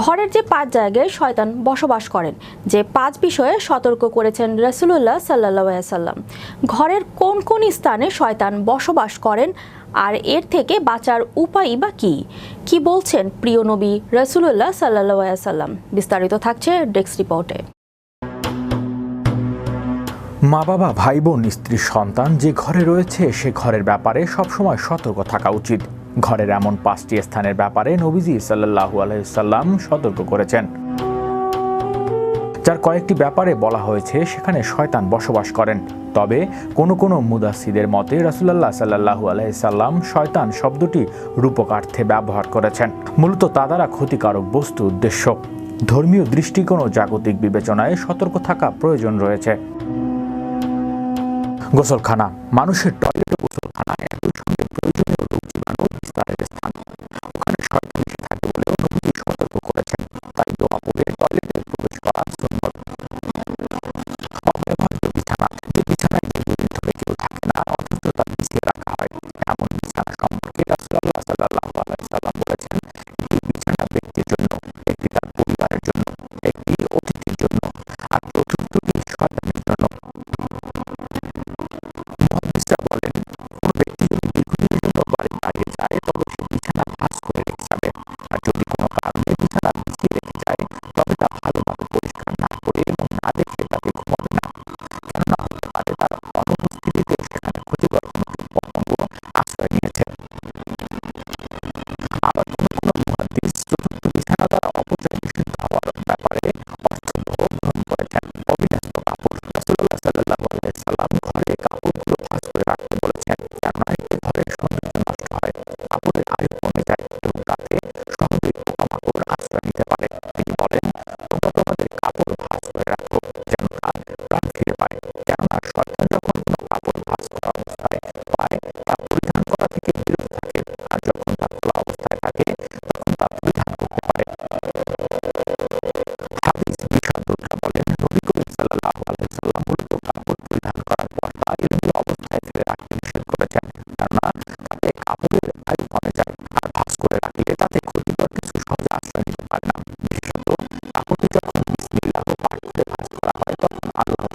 ঘরের যে পাঁচ জায়গায় শয়তান বসবাস করেন, যে পাঁচ বিষয়ে সতর্ক করেছেন রসুল্লাহ সাল্লাহ সাল্লাম। ঘরের কোন কোন স্থানে শয়তান বসবাস করেন আর এর থেকে বাঁচার উপায় বা কি? কি বলছেন প্রিয় নবী রসুল্লাহ সাল্লাহ সাল্লাম? বিস্তারিত থাকছে ডেস্ক রিপোর্টে। মা বাবা, ভাই বোন, স্ত্রী, সন্তান যে ঘরে রয়েছে, সে ঘরের ব্যাপারে সবসময় সতর্ক থাকা উচিত। ঘরের এমন পাঁচটি স্থানের ব্যাপারে নবীজি সাল্লাহু আলহিসাল্লাম সতর্ক করেছেন। যার কয়েকটি ব্যাপারে বলা হয়েছে, সেখানে শয়তান বসবাস করেন। তবে কোনো কোনো মুদাসিদের মতে রাসুলাল্লাহ সাল্লাহু আলহিসাল্লাম শয়তান শব্দটি রূপকার্থে ব্যবহার করেছেন। মূলত তা দ্বারা ক্ষতিকারক বস্তু উদ্দেশ্য। ধর্মীয় দৃষ্টিকোণ ও জাগতিক বিবেচনায় সতর্ক থাকা প্রয়োজন রয়েছে। গোসলখানা, মানুষের টয়লেট পরিধান করার পর তা এলোমেলো অবস্থায় ফেলে রাখতে নিষেধ করেছেন। কেননা তাতে কাপড়ের আয়ু কমে যায়, আর ভাস করে রাখলে তাতে ক্ষতিকর কিছু সহজে আশ্রয় নিতে পারে না। বিশেষত, কাপড়টি যখন বিসমিল্লাহ পাঠ করে ভাস করা হয়, তখন আল্লাহ